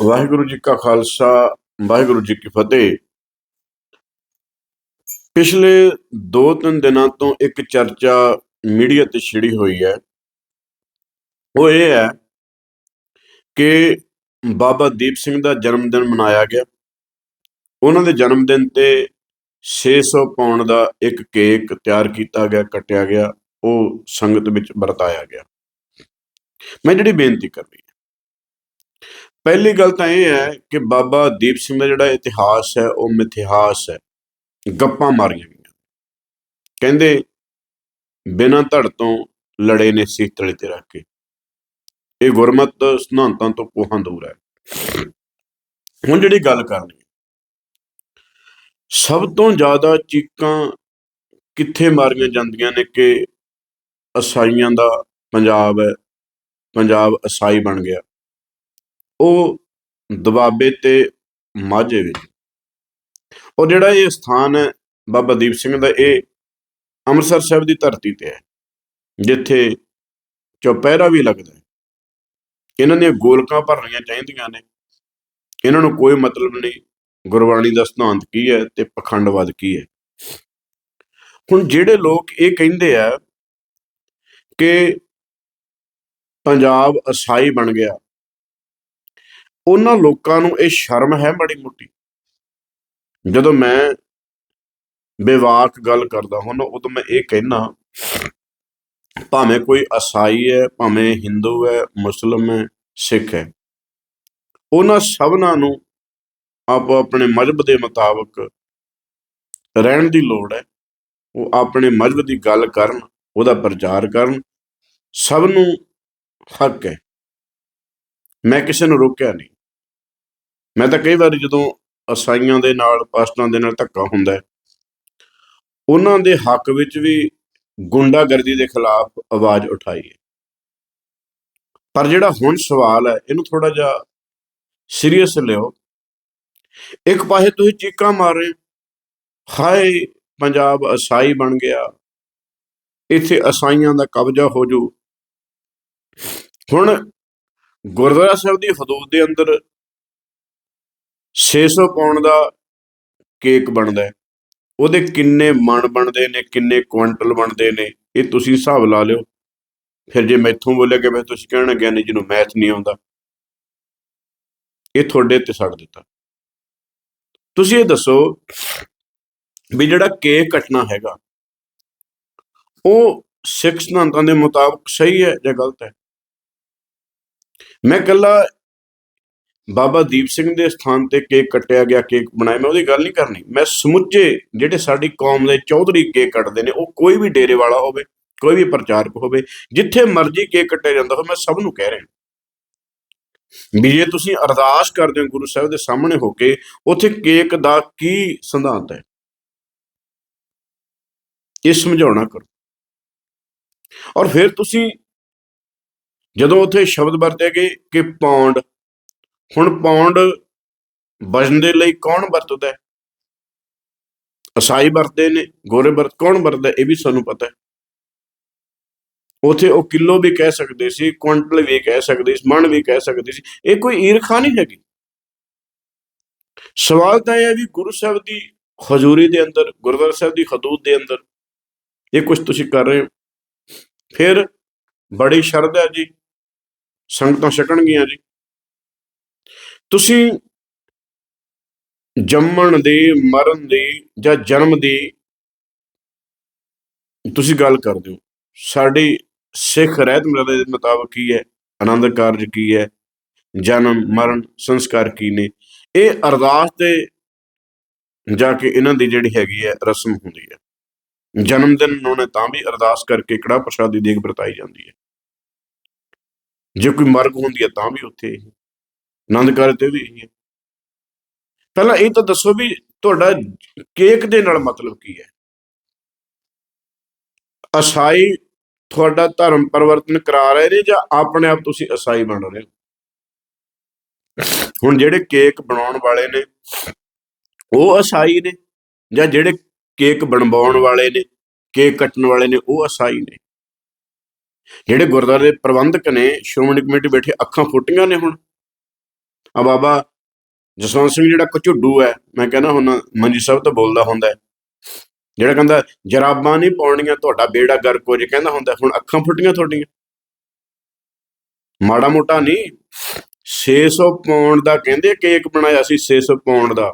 ਵਾਹਿਗੁਰੂ ਜੀ ਕਾ ਖਾਲਸਾ, ਵਾਹਿਗੁਰੂ ਜੀ ਕੀ ਫਤਿਹ। ਪਿਛਲੇ 2-3 ਦਿਨਾਂ ਤੋਂ ਇੱਕ ਚਰਚਾ ਮੀਡੀਆ ਤੇ ਛਿੜੀ ਹੋਈ ਹੈ। ਉਹ ਇਹ ਹੈ ਕਿ ਬਾਬਾ ਦੀਪ ਸਿੰਘ ਦਾ ਜਨਮ ਦਿਨ ਮਨਾਇਆ ਗਿਆ। ਉਹਨਾਂ ਦੇ ਜਨਮ ਦਿਨ ਤੇ 600 ਪਾਉਣ ਦਾ ਇੱਕ ਕੇਕ ਤਿਆਰ ਕੀਤਾ ਗਿਆ, ਕੱਟਿਆ ਗਿਆ, ਉਹ ਸੰਗਤ ਵਿੱਚ ਵਰਤਾਇਆ ਗਿਆ। ਮੈਂ ਜਿਹੜੀ ਬੇਨਤੀ ਕਰ ਰਹੀ ਹਾਂ ਪਹਿਲੀ ਗੱਲ ਤਾਂ ਇਹ ਹੈ ਕਿ ਬਾਬਾ ਦੀਪ ਸਿੰਘ ਦਾ ਜਿਹੜਾ ਇਤਿਹਾਸ ਹੈ, ਉਹ ਮਿਥਿਹਾਸ ਹੈ। ਗੱਪਾਂ ਮਾਰੀਆਂ ਗਈਆਂ। ਕਹਿੰਦੇ, ਬਿਨਾਂ ਧੜ ਤੋਂ ਲੜੇ ਨੇ ਸੀਸ ਤਲੇ ਤੇ ਰੱਖ ਕੇ ਇਹ ਗੁਰਮਤ ਸਿਧਾਂਤਾਂ ਤੋਂ ਕੋਹਾਂ ਦੂਰ ਹੈ। ਹੁਣ ਜਿਹੜੀ ਗੱਲ ਕਰਨੀ ਸਭ ਤੋਂ ਜ਼ਿਆਦਾ ਚੀਕਾਂ ਕਿੱਥੇ ਮਾਰੀਆਂ ਜਾਂਦੀਆਂ ਨੇ ਕਿ ਅਸਾਈਆਂ ਦਾ ਪੰਜਾਬ ਹੈ, ਪੰਜਾਬ ਅਸਾਈ ਬਣ ਗਿਆ। ਉਹ ਦਬਾਬੇ ਤੇ ਮਾਝੇ ਵਿੱਚ। ਉਹ ਜਿਹੜਾ ਇਹ ਸਥਾਨ ਹੈ, ਬਾਬਾ ਦੀਪ ਸਿੰਘ ਦਾ, ਇਹ ਅੰਮ੍ਰਿਤਸਰ ਸਾਹਿਬ ਦੀ ਧਰਤੀ ਤੇ ਹੈ, ਜਿੱਥੇ ਚੌਪਹਿਰਾ ਵੀ ਲੱਗਦਾ ਹੈ। ਇਹਨਾਂ ਦੀਆਂ ਗੋਲਕਾਂ ਭਰਨੀਆਂ ਚਾਹੀਦੀਆਂ ਨੇ। ਇਹਨਾਂ ਨੂੰ ਕੋਈ ਮਤਲਬ ਨਹੀਂ ਗੁਰਬਾਣੀ ਦਾ ਸਿਧਾਂਤ ਕੀ ਹੈ ਤੇ ਪਖੰਡਵਾਦ ਕੀ ਹੈ। ਹੁਣ ਜਿਹੜੇ ਲੋਕ ਇਹ ਕਹਿੰਦੇ ਆ ਕਿ ਪੰਜਾਬ ਅਸਾਈ ਬਣ ਗਿਆ ਉਹਨਾਂ ਲੋਕਾਂ ਨੂੰ ਇਹ ਸ਼ਰਮ ਹੈ ਬੜੀ ਮੋਟੀ। ਜਦੋਂ ਮੈਂ ਬੇਵਾਕ ਗੱਲ ਕਰਦਾ ਹਾਂ ਉਦੋਂ ਮੈਂ ਇਹ ਕਹਿਣਾ ਭਾਵੇਂ ਕੋਈ ਅਸਾਈ ਹੈ, ਭਾਵੇਂ ਹਿੰਦੂ ਹੈ, ਮੁਸਲਮ ਹੈ, ਸਿੱਖ ਹੈ, ਉਹਨਾਂ ਸਭਨਾਂ ਨੂੰ ਆਪੋ ਆਪਣੇ ਮਜ਼ਹਬ ਦੇ ਮੁਤਾਬਕ ਰਹਿਣ ਦੀ ਲੋੜ ਹੈ। ਉਹ ਆਪਣੇ ਮਜ਼ਹਬ ਦੀ ਗੱਲ ਕਰਨ, ਉਹਦਾ ਪ੍ਰਚਾਰ ਕਰਨ, ਸਭ ਨੂੰ ਹੱਕ ਹੈ। ਮੈਂ ਕਿਸੇ ਨੂੰ ਰੋਕਿਆ ਨਹੀਂ। ਮੈਂ ਤਾਂ ਕਈ ਵਾਰੀ ਜਦੋਂ ਅਸਾਈਆਂ ਦੇ ਨਾਲ, ਪਾਸਟਾਂ ਦੇ ਨਾਲ ਧੱਕਾ ਹੁੰਦਾ ਹੈ, ਉਹਨਾਂ ਦੇ ਹੱਕ ਵਿੱਚ ਵੀ ਗੁੰਡਾਗਰਦੀ ਦੇ ਖਿਲਾਫ ਆਵਾਜ਼ ਉਠਾਈ ਹੈ। ਪਰ ਜਿਹੜਾ ਹੁਣ ਸਵਾਲ ਹੈ, ਇਹਨੂੰ ਥੋੜਾ ਜਿਹਾ ਸੀਰੀਅਸ ਲਿਓ। ਇੱਕ ਪਾਸੇ ਤੁਸੀਂ ਚੀਕਾਂ ਮਾਰ ਰਹੇ ਹਾਏ, ਪੰਜਾਬ ਅਸਾਈ ਬਣ ਗਿਆ, ਇੱਥੇ ਅਸਾਈਆਂ ਦਾ ਕਬਜ਼ਾ ਹੋ ਜੂ। ਹੁਣ ਗੁਰਦੁਆਰਾ ਸਾਹਿਬ ਦੀ ਹਦੂਦ ਦੇ ਅੰਦਰ 600 ਪਾਉਣ ਦਾ ਕੇਕ ਬਣਦਾ ਹੈ। ਉਹਦੇ ਕਿੰਨੇ ਮਣ ਬਣਦੇ ਨੇ, ਕਿੰਨੇ ਕੁਇੰਟਲ ਬਣਦੇ ਨੇ, ਇਹ ਤੁਸੀਂ ਹਿਸਾਬ ਲਾ ਲਿਓ। ਫਿਰ ਜੇ ਮੈਥੋਂ ਬੋਲਿਆ ਕਿ ਮੈਂ ਤੁਸੀਂ ਕਹਿਣਾ ਗਿਆਨੀ ਜੀ ਨੂੰ ਮੈਥ ਨਹੀਂ ਆਉਂਦਾ। ਇਹ ਤੁਹਾਡੇ ਤੇ ਛੱਡ ਦਿੱਤਾ। ਤੁਸੀਂ ਇਹ ਦੱਸੋ ਵੀ ਜਿਹੜਾ ਕੇਕ ਕੱਟਣਾ ਹੈਗਾ, ਉਹ ਸਿੱਖ ਸਿਧਾਂਤਾਂ ਦੇ ਮੁਤਾਬਕ ਸਹੀ ਹੈ ਜਾਂ ਗਲਤ ਹੈ? ਮੈਂ ਕੱਲਾ ਬਾਬਾ ਦੀਪ ਸਿੰਘ ਦੇ ਸਥਾਨ ਤੇ ਕੇਕ ਕੱਟਿਆ ਗਿਆ, ਕੇਕ ਬਣਾਇਆ, ਮੈਂ ਉਹਦੀ ਗੱਲ ਨਹੀਂ ਕਰਨੀ। ਮੈਂ ਸਮੁੱਚੇ ਜਿਹੜੇ ਸਾਡੀ ਕੌਮ ਦੇ ਚੌਧਰੀ ਕੇਕ ਕੱਟਦੇ ਨੇ, ਉਹ ਕੋਈ ਵੀ ਡੇਰੇ ਵਾਲਾ ਹੋਵੇ, ਕੋਈ ਵੀ ਪ੍ਰਚਾਰਕ ਹੋਵੇ, ਜਿੱਥੇ ਮਰਜ਼ੀ ਕੇਕ ਕੱਟਿਆ ਜਾਂਦਾ ਹੋਵੇ, ਮੈਂ ਸਭ ਨੂੰ ਕਹਿ ਰਿਹਾ ਵੀ ਜੇ ਤੁਸੀਂ ਅਰਦਾਸ ਕਰਦੇ ਹੋ ਗੁਰੂ ਸਾਹਿਬ ਦੇ ਸਾਹਮਣੇ ਹੋ ਕੇ, ਉੱਥੇ ਕੇਕ ਦਾ ਕੀ ਸਿਧਾਂਤ ਹੈ? ਇਹ ਸਮਝਾਉਣਾ ਕਰੋ। ਔਰ ਫਿਰ ਤੁਸੀਂ ਜਦੋਂ ਉੱਥੇ ਸ਼ਬਦ ਵਰਤੇ ਗਏ ਕਿ ਪੌਂਡ ਹੁਣ ਪੌਂਡ ਵਜਨ ਦੇ ਲਈ ਕੌਣ ਵਰਤਦਾ ਹੈ? ਅਸਾਈ ਵਰਤਦੇ ਨੇ, ਗੋਰੇ ਵਰਤ ਕੌਣ ਵਰਤਦਾ ਇਹ ਵੀ ਸਾਨੂੰ ਪਤਾ ਹੈ। ਉਥੇ ਉਹ ਕਿਲੋ ਵੀ ਕਹਿ ਸਕਦੇ ਸੀ, ਕੁਇੰਟਲ ਵੀ ਕਹਿ ਸਕਦੇ ਸੀ, ਮਣ ਵੀ ਕਹਿ ਸਕਦੇ ਸੀ, ਇਹ ਕੋਈ ਈਰਖਾ ਨਹੀਂ ਹੈਗੀ। ਸਵਾਲ ਤਾਂ ਇਹ ਹੈ ਵੀ ਗੁਰੂ ਸਾਹਿਬ ਦੀ ਹਜ਼ੂਰੀ ਦੇ ਅੰਦਰ, ਗੁਰਦੁਆਰਾ ਸਾਹਿਬ ਦੀ ਹਦੂਦ ਦੇ ਅੰਦਰ ਇਹ ਕੁਝ ਤੁਸੀਂ ਕਰ ਰਹੇ ਹੋ। ਫਿਰ ਬੜੀ ਸ਼ਰਧਾ ਜੀ, ਸੰਗਤਾਂ ਛਕਣਗੀਆਂ ਜੀ। ਤੁਸੀਂ ਜੰਮਣ ਦੀ, ਮਰਨ ਦੀ ਜਾਂ ਜਨਮ ਦੀ ਤੁਸੀਂ ਗੱਲ ਕਰਦੇ ਹੋ। ਸਾਡੀ ਸਿੱਖ ਰਹਿਤ ਮਰਦੇ ਦੇ ਮੁਤਾਬਕ ਕੀ ਹੈ? ਆਨੰਦ ਕਾਰਜ ਕੀ ਹੈ? ਜਨਮ, ਮਰਨ, ਸੰਸਕਾਰ ਕੀ ਨੇ? ਇਹ ਅਰਦਾਸ ਤੇ ਜਾ ਕੇ ਇਹਨਾਂ ਦੀ ਜਿਹੜੀ ਹੈਗੀ ਹੈ, ਰਸਮ ਹੁੰਦੀ ਹੈ। ਜਨਮ ਦਿਨ ਉਹਨੇ ਤਾਂ ਵੀ ਅਰਦਾਸ ਕਰਕੇ ਕੜਾ ਪ੍ਰਸ਼ਾਦ ਦੀ ਦੇਗ ਵਰਤਾਈ ਜਾਂਦੀ ਹੈ। ਜੇ ਕੋਈ ਮਰਗ ਹੁੰਦੀ ਹੈ ਤਾਂ ਵੀ ਉੱਥੇ ਆਨੰਦ ਕਾਰਜ ਤੇ ਵੀ ਇਹੀ ਹੈ ਪਹਿਲਾਂ ਇਹ ਤਾਂ ਦੱਸੋ ਵੀ ਤੁਹਾਡਾ ਕੇਕ ਦੇ ਨਾਲ ਮਤਲਬ ਕੀ ਹੈ? ਅਸਾਈ ਤੁਹਾਡਾ ਧਰਮ ਪਰਿਵਰਤਨ ਕਰਾ ਰਹੇ ਨੇ ਜਾਂ ਆਪਣੇ ਆਪ ਤੁਸੀਂ ਅਸਾਈ ਬਣ ਰਹੇ ਹੋ? ਹੁਣ ਜਿਹੜੇ ਕੇਕ ਬਣਾਉਣ ਵਾਲੇ ਨੇ, ਉਹ ਅਸਾਈ ਨੇ ਜਾਂ ਜਿਹੜੇ ਕੇਕ ਬਣਵਾਉਣ ਵਾਲੇ ਨੇ, ਕੇਕ ਕੱਟਣ ਵਾਲੇ ਨੇ, ਉਹ ਅਸਾਈ ਨੇ? ਜਿਹੜੇ ਗੁਰਦੁਆਰੇ ਦੇ ਪ੍ਰਬੰਧਕ ਨੇ, ਸ਼੍ਰੋਮਣੀ ਕਮੇਟੀ ਬੈਠੇ, ਅੱਖਾਂ ਫੁੱਟੀਆਂ ਨੇ ਹੁਣ। ਆ ਬਾਬਾ, ਜਸਵੰਤ ਸਿੰਘ ਜਿਹੜਾ ਕਝੁੱਡੂ ਹੈ, ਮੈਂ ਕਹਿੰਦਾ ਹੁਣ ਮੰਜੀ ਸਾਹਿਬ ਤੋਂ ਬੋਲਦਾ ਹੁੰਦਾ ਜਿਹੜਾ ਕਹਿੰਦਾ, ਜਰਾਬਾਂ ਨਹੀਂ ਪਾਉਣੀਆਂ, ਤੁਹਾਡਾ ਬੇੜਾ ਗਰਕ ਹੋ ਜੇ, ਕਹਿੰਦਾ ਹੁੰਦਾ, ਹੁਣ ਅੱਖਾਂ ਫੁੱਟੀਆਂ ਤੁਹਾਡੀਆਂ। ਮਾੜਾ ਮੋਟਾ ਨਹੀਂ 600 ਪੌਂਡ ਦਾ ਕਹਿੰਦੇ, ਕੇਕ ਬਣਾਇਆ ਸੀ 600 ਪੌਂਡ ਦਾ।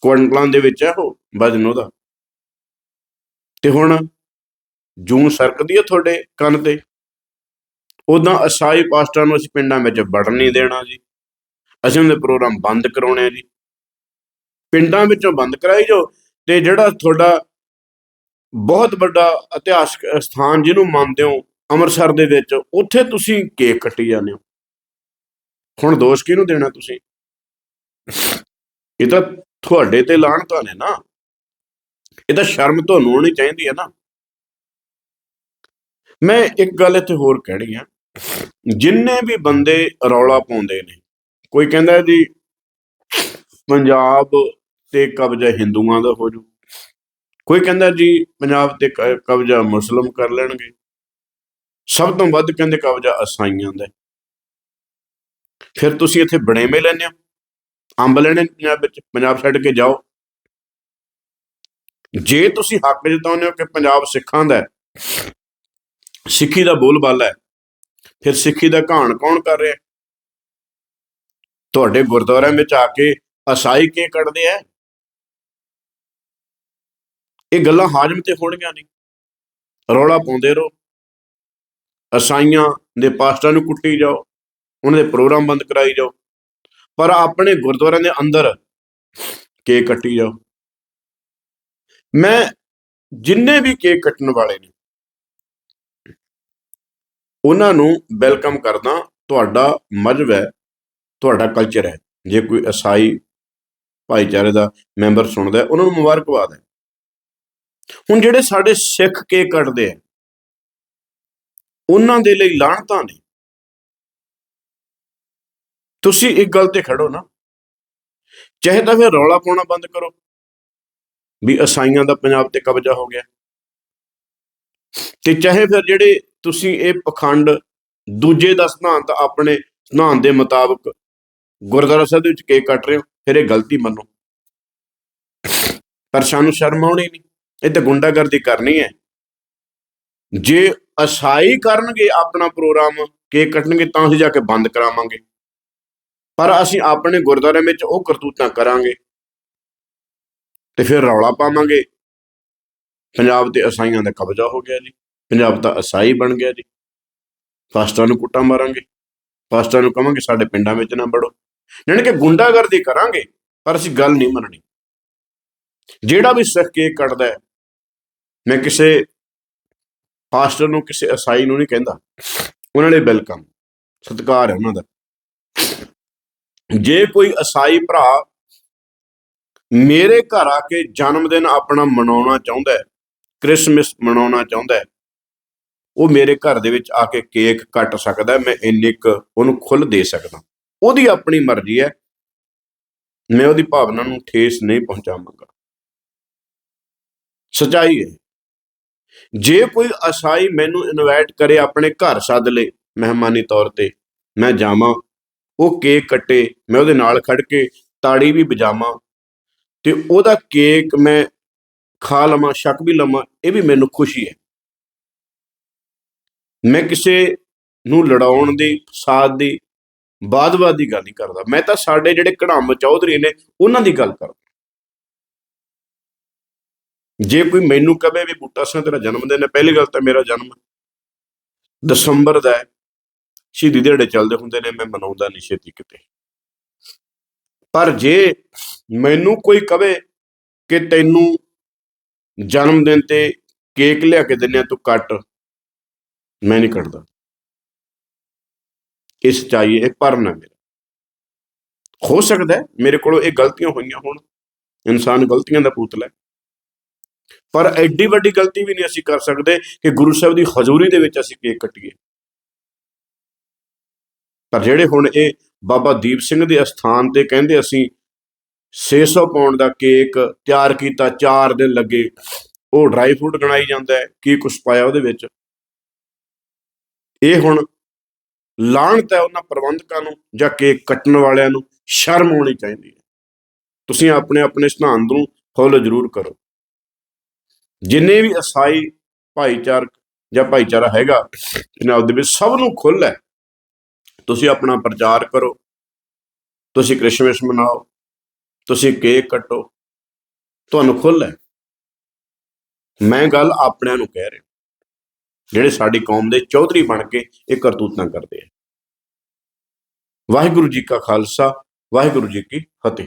ਕੁਇੰਟਲਾਂ ਦੇ ਵਿੱਚ ਹੈ ਉਹ, ਵਜਨ ਉਹਦਾ। ਤੇ ਹੁਣ ਜੂੰ ਸਰਕਦੀ ਹੈ ਤੁਹਾਡੇ ਕੰਨ ਤੇ। ਉਦਾਂ ਅਸਾਈ ਪਾਸਟਰਾਂ ਨੂੰ ਅਸੀਂ ਪਿੰਡਾਂ ਵਿੱਚ ਵੜਨ ਨਹੀਂ ਦੇਣਾ ਜੀ। ਅਸੀਂ ਉਹਦੇ ਪ੍ਰੋਗਰਾਮ ਬੰਦ ਕਰਾਉਣੇ ਆ ਜੀ। ਪਿੰਡਾਂ ਵਿੱਚੋਂ ਬੰਦ ਕਰਾਈ ਜੋ ਤੇ ਜਿਹੜਾ ਤੁਹਾਡਾ ਬਹੁਤ ਵੱਡਾ ਇਤਿਹਾਸਕ ਸਥਾਨ ਜਿਹਨੂੰ ਮੰਨਦੇ ਹੋ, ਅੰਮ੍ਰਿਤਸਰ ਦੇ ਵਿੱਚ, ਉੱਥੇ ਤੁਸੀਂ ਕੇਕ ਕੱਟੀ ਜਾਂਦੇ ਹੋ। ਹੁਣ ਦੋਸ਼ ਕਿਹਨੂੰ ਦੇਣਾ ਤੁਸੀਂ? ਇਹ ਤਾਂ ਤੁਹਾਡੇ ਤੇ ਲਾਹਣਤਾਂ ਨੇ ਨਾ। ਇਹ ਤਾਂ ਸ਼ਰਮ ਤੁਹਾਨੂੰ ਹੋਣੀ ਚਾਹੀਦੀ ਹੈ ਨਾ। ਮੈਂ ਇੱਕ ਗੱਲ ਇੱਥੇ ਹੋਰ ਕਹਿਣੀ ਆ। ਜਿੰਨੇ ਵੀ ਬੰਦੇ ਰੌਲਾ ਪਾਉਂਦੇ ਨੇ ਕੋਈ ਕਹਿੰਦਾ ਜੀ ਪੰਜਾਬ ਤੇ ਕਬਜ਼ਾ ਹਿੰਦੂਆਂ ਦਾ ਹੋ ਜੂ ਕੋਈ ਕਹਿੰਦਾ ਜੀ ਪੰਜਾਬ ਤੇ ਕ- ਕਬਜ਼ਾ ਮੁਸਲਮ ਕਰ ਲੈਣਗੇ। ਸਭ ਤੋਂ ਵੱਧ ਕਹਿੰਦੇ ਕਬਜ਼ਾ ਅਸਾਈਆਂ ਦਾ। ਫਿਰ ਤੁਸੀਂ ਇੱਥੇ ਬੜੇਵੇਂ ਲੈਂਦੇ ਹੋ। ਅੰਬ ਲੈਣੇ ਪੰਜਾਬ ਵਿੱਚ, ਪੰਜਾਬ ਛੱਡ ਕੇ ਜਾਓ। ਜੇ ਤੁਸੀਂ ਹੱਕ ਜਤਾਉਂਦੇ ਹੋ ਕਿ ਪੰਜਾਬ ਸਿੱਖਾਂ ਦਾ ਸਿੱਖੀ ਦਾ ਬੋਲਬਾਲਾ ਹੈ, ਫਿਰ ਸਿੱਖੀ ਦਾ ਘਾਣ ਕੌਣ ਕਰ ਰਿਹਾ ਤੁਹਾਡੇ ਗੁਰਦੁਆਰਿਆਂ ਵਿੱਚ ਆ ਕੇ ਅਸਾਈ ਕੇ ਕੱਢਦੇ ਆ? ਇਹ ਗੱਲਾਂ ਹਾਜ਼ਮ ਤੇ ਹੋਣਗੀਆਂ ਨਹੀਂ। ਰੌਲਾ ਪਾਉਂਦੇ ਰਹੋ। ਅਸਾਈਆਂ ਦੇ ਪਾਸਟਰਾਂ ਨੂੰ ਕੁੱਟੀ ਜਾਓ। ਉਹਨਾਂ ਦੇ ਪ੍ਰੋਗਰਾਮ ਬੰਦ ਕਰਾਈ ਜਾਓ। ਪਰ ਆਪਣੇ ਗੁਰਦੁਆਰਿਆਂ ਦੇ ਅੰਦਰ ਕੇਕ ਕੱਟੀ ਜਾਓ। ਮੈਂ ਜਿੰਨੇ ਵੀ ਕੇਕ ਕੱਟਣ ਵਾਲੇ ਨੇ, ਉਹਨਾਂ ਨੂੰ ਵੈਲਕਮ ਕਰਦਾ, ਤੁਹਾਡਾ ਮਜਬ ਹੈ ਤੁਹਾਡਾ ਕਲਚਰ ਹੈ। ਜੇ ਕੋਈ ਅਸਾਈ ਭਾਈਚਾਰੇ ਦਾ ਮੈਂਬਰ ਸੁਣਦਾ ਉਹਨਾਂ ਨੂੰ ਮੁਬਾਰਕਬਾਦ ਹੈ। ਹੁਣ ਜਿਹੜੇ ਸਾਡੇ ਸਿੱਖ ਕੇ ਕੱਟਦੇ ਆ, ਉਹਨਾਂ ਦੇ ਲਈ ਲਾਹਣਤਾਂ ਨੇ। ਤੁਸੀਂ ਇੱਕ ਗੱਲ ਤੇ ਖੜੋ ਨਾ। ਚਾਹੇ ਤਾਂ ਫਿਰ ਰੌਲਾ ਪਾਉਣਾ ਬੰਦ ਕਰੋ, ਵੀ ਅਸਾਈਆਂ ਦਾ ਪੰਜਾਬ ਤੇ ਕਬਜ਼ਾ ਹੋ ਗਿਆ। ਤੇ ਚਾਹੇ ਫਿਰ ਜਿਹੜੇ ਤੁਸੀਂ ਇਹ ਪਖੰਡ ਦੂਜੇ ਦਾ ਸਿਧਾਂਤ ਆਪਣੇ ਸਿਧਾਂਤ ਦੇ ਮੁਤਾਬਕ ਗੁਰਦੁਆਰਾ ਸਾਹਿਬ ਦੇ ਵਿੱਚ ਕੇਕ ਕੱਟ ਰਹੇ ਹੋ, ਫਿਰ ਇਹ ਗਲਤੀ ਮੰਨੋ। ਪਰ ਸਾਨੂੰ ਸ਼ਰਮ ਆਉਣੀ ਨਹੀਂ, ਇਹ ਤਾਂ ਗੁੰਡਾਗਰਦੀ ਕਰਨੀ ਹੈ। ਜੇ ਅਸਾਈ ਕਰਨਗੇ ਆਪਣਾ ਪ੍ਰੋਗਰਾਮ, ਕੇਕ ਕੱਟਣਗੇ, ਤਾਂ ਅਸੀਂ ਜਾ ਕੇ ਬੰਦ ਕਰਾਵਾਂਗੇ। ਪਰ ਅਸੀਂ ਆਪਣੇ ਗੁਰਦੁਆਰੇ ਵਿੱਚ ਉਹ ਕਰਤੂਤਾਂ ਕਰਾਂਗੇ ਤੇ ਫਿਰ ਰੌਲਾ ਪਾਵਾਂਗੇ। ਪੰਜਾਬ ਤੇ ਅਸਾਈਆਂ ਦਾ ਕਬਜ਼ਾ ਹੋ ਗਿਆ ਜੀ। ਪੰਜਾਬ ਤਾਂ ਅਸਾਈ ਬਣ ਗਿਆ ਜੀ। ਫਾਸਟਾਂ ਨੂੰ ਕੁੱਟਾਂ ਮਾਰਾਂਗੇ। ਫਾਸਟਾਂ ਨੂੰ ਕਵਾਂਗੇ ਸਾਡੇ ਪਿੰਡਾਂ ਵਿੱਚ ਨਾ ਵੜੋ। ਯਾਨੀ ਕਿ ਗੁੰਡਾਗਰਦੀ ਕਰਾਂਗੇ, ਪਰ ਅਸੀਂ ਗੱਲ ਨਹੀਂ ਮੰਨਣੀ। ਜਿਹੜਾ ਵੀ ਸਿੱਖ ਕੇਕ ਕੱਟਦਾ ਹੈ, ਮੈਂ ਕਿਸੇ ਫਾਸਟਰ ਨੂੰ, ਕਿਸੇ ਅਸਾਈ ਨੂੰ ਨਹੀਂ ਕਹਿੰਦਾ। ਉਹਨਾਂ ਲਈ ਵੈਲਕਮ, ਸਤਿਕਾਰ ਹੈ ਉਹਨਾਂ ਦਾ। ਜੇ ਕੋਈ ਅਸਾਈ ਭਰਾ ਮੇਰੇ ਘਰ ਆ ਕੇ ਜਨਮ ਦਿਨ ਆਪਣਾ ਮਨਾਉਣਾ ਚਾਹੁੰਦਾ ਹੈ, ਕ੍ਰਿਸਮਸ ਮਨਾਉਣਾ ਚਾਹੁੰਦਾ ਹੈ, ਉਹ ਮੇਰੇ ਘਰ ਦੇ ਵਿੱਚ ਆ ਕੇ ਕੇਕ ਕੱਟ ਸਕਦਾ ਮੈਂ ਇੰਨੀ ਕੁ ਉਹਨੂੰ ਖੁੱਲ ਦੇ ਸਕਦਾ। ਉਹਦੀ ਆਪਣੀ ਮਰਜ਼ੀ ਹੈ। ਮੈਂ ਉਹਦੀ ਭਾਵਨਾ ਨੂੰ ਠੇਸ ਨਹੀਂ ਪਹੁੰਚਾਵਾਂਗਾ। ਸਚਾਈ ਹੈ। ਜੇ ਕੋਈ ਅਸਾਈ ਮੈਨੂੰ ਇਨਵਾਈਟ ਕਰੇ ਆਪਣੇ ਘਰ ਸੱਦ ਲੇ ਮਹਿਮਾਨੀ ਤੌਰ ਤੇ, ਮੈਂ ਜਾਵਾਂ। ਉਹ ਕੇਕ ਕੱਟੇ, ਮੈਂ ਉਹਦੇ ਨਾਲ ਖੜ ਕੇ ਤਾੜੀ ਵੀ ਵਜਾਵਾਂ। ਤੇ ਉਹਦਾ ਕੇਕ ਮੈਂ ਖਾ ਲਵਾਂ ਛਕ ਵੀ ਲਵਾਂ, ਇਹ ਵੀ ਮੈਨੂੰ ਖੁਸ਼ੀ ਹੈ। ਮੈਂ ਕਿਸੇ ਨੂੰ ਲੜਾਉਣ ਦੀ, ਫਸਾਦ ਦੀ ਬਾਦਵਾਦ ਦੀ ਗੱਲ ਨਹੀਂ ਕਰਦਾ। ਮੈਂ ਤਾਂ ਸਾਡੇ ਜਿਹੜੇ ਕੜਾਮ ਚੌਧਰੀ ਨੇ, ਉਹਨਾਂ ਦੀ ਗੱਲ ਕਰਦਾ। ਜੇ ਕੋਈ ਮੈਨੂੰ ਕਵੇ ਵੀ ਬੂਟਾ ਸਿੰਘ ਤੇਰਾ ਜਨਮ ਦਿਨ ਹੈ, ਪਹਿਲੀ ਗੱਲ ਤਾਂ ਮੇਰਾ ਜਨਮ ਦਸੰਬਰ ਦਾ ਹੈ। ਸ਼ਹੀਦੀ ਦਿਹਾੜੇ ਚੱਲਦੇ ਹੁੰਦੇ ਨੇ, ਮੈਂ ਮਨਾਉਂਦਾ ਨਹੀਂ ਛੇਤੀ ਕਿਤੇ। ਪਰ ਜੇ ਮੈਨੂੰ ਕੋਈ ਕਵੇ ਕਿ ਤੈਨੂੰ ਜਨਮ ਦਿਨ ਤੇ ਕੇਕ ਲਿਆ ਕੇ ਦਿੰਨੇ ਆ, ਤੂੰ ਕੱਟ, ਮੈਂ ਨਹੀਂ ਕੱਟਦਾ। ਇਹ ਸੱਚਾਈ ਇਹ ਭਰਮ ਹੈ ਮੇਰਾ। ਹੋ ਸਕਦਾ ਮੇਰੇ ਕੋਲੋਂ ਇਹ ਗਲਤੀਆਂ ਹੋਈਆਂ ਹੋਣ। ਇਨਸਾਨ ਗਲਤੀਆਂ ਦਾ ਪੁਤਲਾ ਹੈ। ਪਰ ਐਡੀ ਵੱਡੀ ਗਲਤੀ ਵੀ ਨਹੀਂ ਅਸੀਂ ਕਰ ਸਕਦੇ ਕਿ ਗੁਰੂ ਸਾਹਿਬ ਦੀ ਹਜ਼ੂਰੀ ਦੇ ਵਿੱਚ ਅਸੀਂ ਕੇਕ ਕੱਟੀਏ। ਪਰ ਜਿਹੜੇ ਹੁਣ ਇਹ ਬਾਬਾ ਦੀਪ ਸਿੰਘ ਦੇ ਅਸਥਾਨ ਤੇ ਕਹਿੰਦੇ ਅਸੀਂ 600 ਪਾਉਂਡ ਦਾ ਕੇਕ ਤਿਆਰ ਕੀਤਾ 4 ਦਿਨ ਲੱਗੇ, ਉਹ ਡਰਾਈ ਫਰੂਟ ਗਣਾਈ ਜਾਂਦਾ ਹੈ, ਕੀ ਕੁਛ ਪਾਇਆ ਉਹਦੇ ਵਿੱਚ। ਇਹ ਹੁਣ ਲਾਹਣਤ ਹੈ ਉਹਨਾਂ ਪ੍ਰਬੰਧਕਾਂ ਨੂੰ ਜਾਂ ਕੇਕ ਕੱਟਣ ਵਾਲਿਆਂ ਨੂੰ ਸ਼ਰਮ ਆਉਣੀ ਚਾਹੀਦੀ ਹੈ। ਤੁਸੀਂ ਆਪਣੇ ਆਪਣੇ ਸਿਧਾਂਤ ਨੂੰ ਫੋਲੋ ਜ਼ਰੂਰ ਕਰੋ। ਜਿੰਨੇ ਵੀ ਅਸਾਈ ਭਾਈਚਾਰਕ ਜਾਂ ਭਾਈਚਾਰਾ ਹੈਗਾ ਪੰਜਾਬ ਦੇ ਵਿੱਚ ਸਭ ਨੂੰ ਖੁੱਲ੍ਹ ਹੈ, ਤੁਸੀਂ ਆਪਣਾ ਪ੍ਰਚਾਰ ਕਰੋ, ਤੁਸੀਂ ਕ੍ਰਿਸਮਸ ਮਨਾਓ, ਤੁਸੀਂ ਕੇਕ ਕੱਟੋ, ਤੁਹਾਨੂੰ ਖੁੱਲ੍ਹ ਹੈ। ਮੈਂ ਗੱਲ ਆਪਣਿਆਂ ਨੂੰ ਕਹਿ ਰਿਹਾ। ਜਿਹੜੇ ਸਾਡੀ ਕੌਮ ਦੇ ਚੌਧਰੀ ਬਣ ਕੇ ਇਹ ਕਰਤੂਤਾਂ ਕਰਦੇ ਆ। ਵਾਹਿਗੁਰੂ ਜੀ ਕਾ ਖਾਲਸਾ, ਵਾਹਿਗੁਰੂ ਜੀ ਕੀ ਫਤਿਹ।